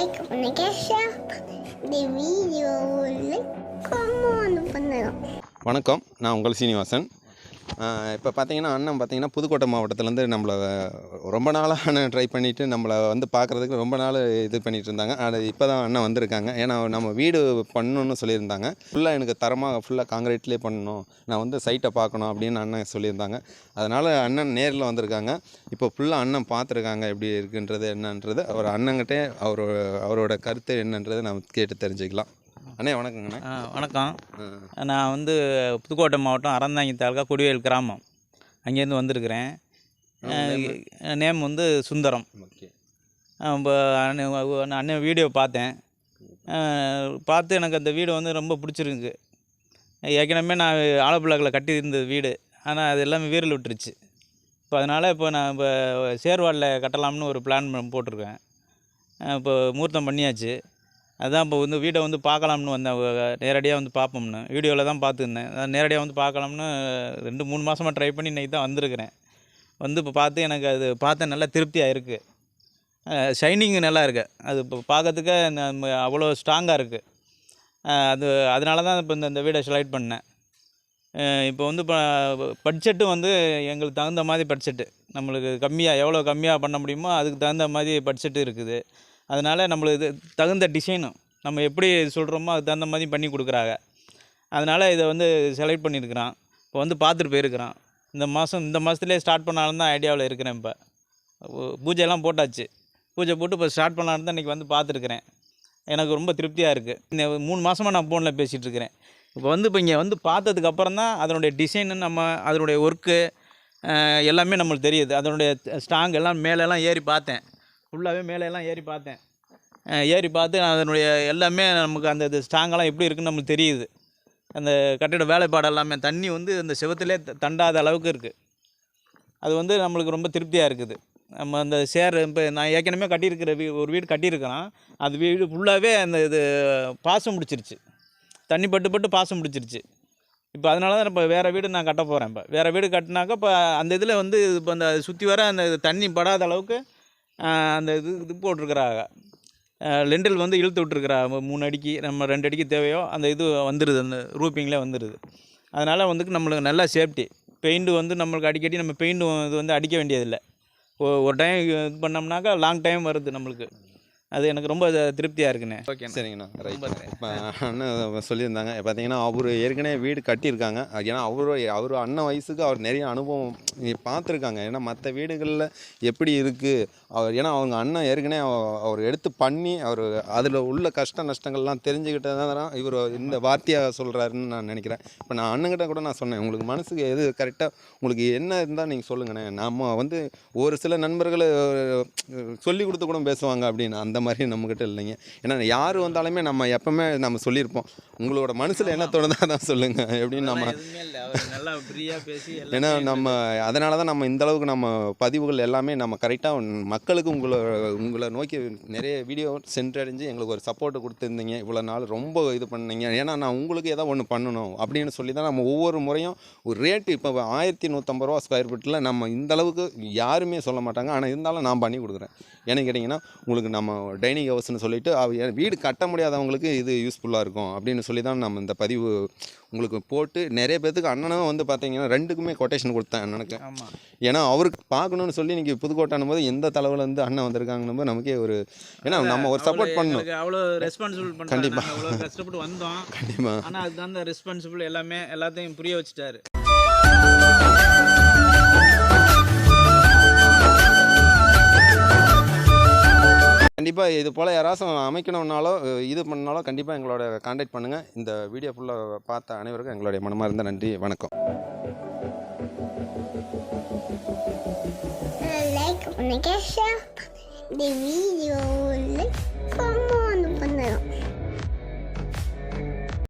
Like பண்ணுங்க share இந்த வீடியோவில் கமெண்ட் பண்ணுங்க வணக்கம் நான் உங்கள் சீனிவாசன். இப்போ பார்த்தீங்கன்னா அண்ணன் பார்த்தீங்கன்னா புதுக்கோட்டை மாவட்டத்துலேருந்து நம்மளை ரொம்ப நாளாக அண்ணன் ட்ரை பண்ணிவிட்டு நம்மளை வந்து பார்க்குறதுக்கு ரொம்ப நாள் இது பண்ணிகிட்டு இருந்தாங்க. அது இப்போ தான் அண்ணன் வந்திருக்காங்க. ஏன்னா நம்ம வீடு பண்ணணும்னு சொல்லியிருந்தாங்க. ஃபுல்லாக எனக்கு தரமாக ஃபுல்லாக காங்கிரீட்லேயே பண்ணணும். நான் வந்து சைட்டை பார்க்கணும் அப்படின்னு அண்ணன் சொல்லியிருந்தாங்க. அதனால் அண்ணன் நேரில் வந்திருக்காங்க. இப்போ ஃபுல்லாக அண்ணன் பார்த்துருக்காங்க எப்படி இருக்குன்றது என்னன்றது அவர் அண்ணங்கிட்டே அவர் அவரோட கருத்து என்னன்றது நம்ம கேட்டு தெரிஞ்சுக்கலாம். அண்ணே வணக்கங்கண்ணே. வணக்கம். நான் வந்து புதுக்கோட்டை மாவட்டம் அறந்தாங்கி தாலுக்கா கொடிவேல் கிராமம். அங்கேருந்து வந்திருக்கிறேன். நேம் வந்து சுந்தரம். இப்போ அண்ணன் நான் அண்ணன் வீடியோ பார்த்தேன். பார்த்து எனக்கு அந்த வீடு வந்து ரொம்ப பிடிச்சிருக்கு ஏற்கனவே நான் ஆலப்புழாக்கில் கட்டியிருந்தது வீடு. ஆனால் அது எல்லாமே வீரில் விட்டுருச்சு. இப்போ அதனால் இப்போ நான் இப்போ சேர்வாடில் கட்டலாம்னு ஒரு பிளான் போட்டிருக்கேன். இப்போ முகூர்த்தம் பண்ணியாச்சு. அதுதான் இப்போ வந்து வீடை வந்து பார்க்கலாம்னு வந்தேன். நேரடியாக வந்து பார்ப்போம்னு. வீடியோவில் தான் பார்த்துருந்தேன். அதான் நேரடியாக வந்து பார்க்கலாம்னு ரெண்டு மூணு மாதமாக ட்ரை பண்ணி இன்றைக்கி தான் வந்திருக்கிறேன். வந்து இப்போ பார்த்து எனக்கு அது பார்த்தேன் நல்லா திருப்தியாக இருக்குது ஷைனிங்கு நல்லா இருக்குது அது இப்போ பார்க்கறதுக்கு நம்ம அவ்வளோ ஸ்ட்ராங்காக இருக்குது அது அதனால தான் இப்போ இந்த இந்த வீடை செலக்ட் பண்ணேன். இப்போ வந்து இப்போ பட்ஜெட்டும் வந்து எங்களுக்கு தகுந்த மாதிரி பட்ஜெட்டு நம்மளுக்கு கம்மியாக எவ்வளோ கம்மியாக பண்ண முடியுமோ அதுக்கு தகுந்த மாதிரி பட்ஜெட்டு இருக்குது. அதனால் நம்மளுக்கு இது தகுந்த டிசைனும் நம்ம எப்படி சொல்கிறோமோ அதுக்கு தகுந்த மாதிரி பண்ணி கொடுக்குறாங்க. அதனால் இதை வந்து செலக்ட் பண்ணியிருக்கிறான். இப்போ வந்து பார்த்துட்டு போயிருக்கிறான். இந்த மாதம் இந்த மாதத்துலேயே ஸ்டார்ட் பண்ணாலும் தான் ஐடியாவில் இருக்கிறேன் இப்போ. பூஜையெல்லாம் போட்டாச்சு. பூஜை போட்டு இப்போ ஸ்டார்ட் பண்ணலான்னு தான் இன்றைக்கி வந்து பார்த்துருக்குறேன். எனக்கு ரொம்ப திருப்தியாக இருக்குது இந்த மூணு மாதமாக நான் ஃபோனில் பேசிகிட்ருக்கிறேன் இப்போ வந்து இப்போ இங்கே வந்து பார்த்ததுக்கப்புறம் தான் அதனுடைய டிசைனு நம்ம அதனுடைய ஒர்க்கு எல்லாமே நம்மளுக்கு தெரியுது. அதனுடைய ஸ்ட்ராங் எல்லாம் மேலெல்லாம் ஏறி பார்த்தேன். ஃபுல்லாகவே மேலே எல்லாம் ஏறி பார்த்தேன். ஏறி பார்த்து நான் அதனுடைய எல்லாமே நமக்கு அந்த இது ஸ்ட்ராங்கெல்லாம் எப்படி இருக்குன்னு நம்மளுக்கு தெரியுது. அந்த கட்டிட வேலைப்பாடு எல்லாமே தண்ணி வந்து அந்த செவத்திலே தண்டாத அளவுக்கு இருக்குது அது வந்து நம்மளுக்கு ரொம்ப திருப்தியாக இருக்குது. நம்ம அந்த சேர் இப்போ நான் ஏற்கனவே கட்டியிருக்கிற வீ ஒரு வீடு கட்டியிருக்கிறேன். அது வீடு ஃபுல்லாகவே அந்த இது பாசம் பிடிச்சிருச்சு தண்ணி பட்டு பட்டு பாசம் பிடிச்சிருச்சு இப்போ அதனால தான் இப்போ வேறு வீடு நான் கட்ட போகிறேன் இப்போ. வேறு வீடு கட்டினாக்கா இப்போ அந்த இதில் வந்து இப்போ அந்த சுற்றி வர அந்த தண்ணி படாத அளவுக்கு அந்த இது இது போட்டிருக்கிறாங்க லெண்டில் வந்து இழுத்து விட்ருக்குறா மூணு அடிக்கு நம்ம ரெண்டு அடிக்கு தேவையோ அந்த இது வந்துடுது அந்த ரூப்பிங்லேயே வந்துடுது அதனால் வந்து நம்மளுக்கு நல்லா சேஃப்டி. பெயிண்ட்டு வந்து நம்மளுக்கு அடிக்கடி நம்ம பெயிண்ட் இது வந்து அடிக்க வேண்டியதில்லை. ஒரு டைம் இது பண்ணோம்னாக்கா லாங் டைம் வருது நம்மளுக்கு. அது எனக்கு ரொம்ப திருப்தியாக இருக்குண்ணே. ஓகே சரிங்கண்ணா. ரைட். இப்போ அண்ணன் சொல்லியிருந்தாங்க. பார்த்தீங்கன்னா அவர் ஏற்கனவே வீடு கட்டியிருக்காங்க. அது ஏன்னா அவரு அவர் அண்ணன் வயசுக்கு அவர் நிறைய அனுபவம் பார்த்துருக்காங்க ஏன்னா மற்ற வீடுகளில் எப்படி இருக்குது அவர் ஏன்னா அவங்க அண்ணன் ஏற்கனவே அவ- அவர் எடுத்து பண்ணி அவர் அதில் உள்ள கஷ்ட நஷ்டங்கள்லாம் தெரிஞ்சுக்கிட்டதான் இவர் இந்த வார்த்தையாக சொல்கிறாருன்னு நான் நினைக்கிறேன். இப்போ நான் அண்ணங்கிட்ட கூட நான் சொன்னேன். உங்களுக்கு மனசுக்கு எது கரெக்டாக உங்களுக்கு என்ன இருந்தால் நீங்கள் சொல்லுங்கண்ணே நம்ம வந்து ஒரு சில நண்பர்கள் சொல்லி கொடுத்து கூட பேசுவாங்க அப்படின்னு. அந்த மாதிரி நம்மக்கிட்ட இல்லைங்க. ஏன்னா யார் வந்தாலுமே நம்ம எப்பவுமே நம்ம சொல்லியிருப்போம். உங்களோட மனசில் என்ன தோணுதோ அதான் சொல்லுங்கள் எப்படின்னு நம்ம நல்லா ஃப்ரீயாக பேசி ஏன்னா நம்ம அதனால தான் நம்ம இந்த அளவுக்கு நம்ம பதிவுகள் எல்லாமே நம்ம கரெக்டாக மக்களுக்கு உங்களை உங்களை நோக்கி நிறைய வீடியோ சென்றடைஞ்சு எங்களுக்கு ஒரு சப்போர்ட்டு கொடுத்துருந்தீங்க. இவ்வளோ நாள் ரொம்ப இது பண்ணீங்க. ஏன்னா நான் உங்களுக்கு ஏதோ ஒன்று பண்ணணும் அப்படின்னு சொல்லி தான் நம்ம ஒவ்வொரு முறையும் ஒரு ரேட்டு இப்போ ஆயிரத்தி நூற்றம்பது ரூபா ஸ்கொயர் ஃபீட்டில் நம்ம இந்தளவுக்கு யாருமே சொல்ல மாட்டாங்க. ஆனால் இருந்தாலும் நான் பண்ணி கொடுக்குறேன். ஏன்னு கேட்டிங்கன்னா உங்களுக்கு நம்ம டைனிங் ஹவுஸ்னு சொல்லிட்டு வீடு கட்ட முடியாதவங்களுக்கு இது யூஸ்ஃபுல்லாக இருக்கும் அப்படின்னு சொல்லி தான் நம்ம இந்த பதிவு உங்களுக்கு போட்டு நிறைய பேர்த்துக்கு அண்ணனும் வந்து பார்த்தீங்கன்னா ரெண்டுக்குமே கொட்டேஷன் கொடுத்தேன் அண்ணனுக்கு. ஆமாம் ஏன்னா அவருக்கு பார்க்கணும்னு சொல்லி இன்னைக்கு புதுக்கோட்டைன்னும் போது எந்த தலைவில் இருந்து அண்ணன் வந்திருக்காங்கன்னு போது நமக்கே ஒரு ஏன்னா நம்ம ஒரு சப்போர்ட் பண்ணணும். அவ்வளோ ரெஸ்பான்சிபிள் பண்ணுறாங்க கண்டிப்பா. அவ்வளோ கஷ்டப்பட்டு வந்தோம். கண்டிப்பாக ஆனால் அதுதான் அந்த ரெஸ்பான்சிபிள் எல்லாமே எல்லாத்தையும் புரிய வச்சுட்டாரு. கண்டிப்பாக இது போல் யாராச்சும் அமைக்கணும்னாலோ இது பண்ணாலோ கண்டிப்பாக எங்களோட காண்டாக்ட் பண்ணுங்கள் இந்த வீடியோ ஃபுல்லாக பார்த்த அனைவருக்கும் எங்களுடைய மனமார்ந்த நன்றி வணக்கம். Leuk om een keer de video leuk van mannen